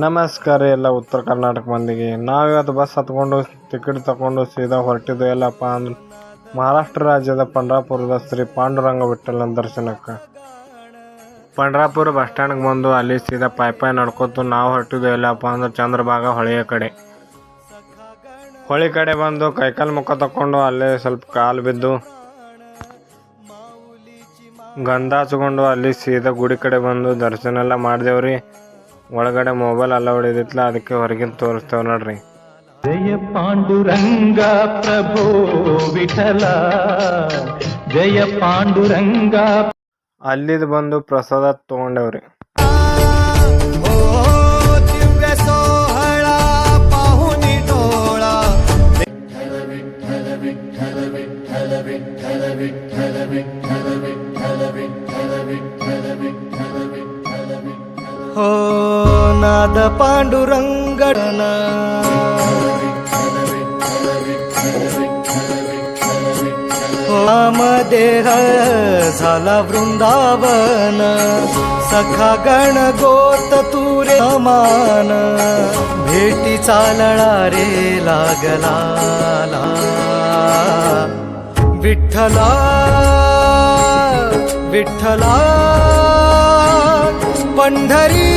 ನಮಸ್ಕಾರ ಎಲ್ಲ ಉತ್ತರ ಕರ್ನಾಟಕ ಮಂದಿಗೆ. ನಾವಿವತ್ತು ಬಸ್ ಹತ್ಕೊಂಡು ಟಿಕೆಟ್ ತಗೊಂಡು ಸೀದಾ ಹೊರಟಿದ್ದು ಎಲ್ಲಪ್ಪ ಅಂದ್ರೆ. ಮಹಾರಾಷ್ಟ್ರ ರಾಜ್ಯದ ಪಂಡ್ರಾಪುರದ ಶ್ರೀ ಪಾಂಡುರಂಗ ವಿಠ್ಠಲನ ದರ್ಶನಕ್ಕೆ. ಪಂಡ್ರಾಪುರ ಬಸ್ ಸ್ಟ್ಯಾಂಡ್ಗೆ ಬಂದು ಅಲ್ಲಿ ಸೀದಾ ಪಾಯ್ ನಡ್ಕೊತು. ನಾವು ಹೊರಟಿದ್ದು ಎಲ್ಲಪ್ಪ ಅಂದ್ರೆ ಚಂದ್ರಭಾಗ ಹೊಳೆಯ ಕಡೆ. ಹೊಳಿ ಕಡೆ ಬಂದು ಕೈಕಾಲು ಮುಖ ತಕೊಂಡು ಅಲ್ಲೇ ಸ್ವಲ್ಪ ಕಾಲು ಬಿದ್ದು ಗಂಧ ಹಚ್ಕೊಂಡು ಅಲ್ಲಿ ಸೀದಾ ಗುಡಿ ಕಡೆ ಬಂದು ದರ್ಶನ ಎಲ್ಲ ಮಾಡಿದೆವ್ರಿ. ಒಳಗಡೆ ಮೊಬೈಲ್ ಎಲ್ಲ ಹೊಡಿದಿತ್ಲ ಅದಕ್ಕೆ ಹೊರಗಿನ ತೋರಿಸ್ತೇವೆ ನೋಡ್ರಿ. ಜಯ ಪಾಂಡುರಂಗ ಪ್ರಭು ವಿಠಲ ಜಯ ಪಾಂಡುರಂಗ ಅಲ್ಲಿದ್ ಬಂದು ಪ್ರಸಾದ ತಗೊಂಡವ್ರಿ. ವಿಠಲ ವಿಠಲ ವಿಠಲ हो नाद पांडुरंगडना हो, देह झाला वृंदावन। सखा गण गोत तुरे मान भेटी चालणा रे लागला विठ्ठला विठ्ठला। पंढरी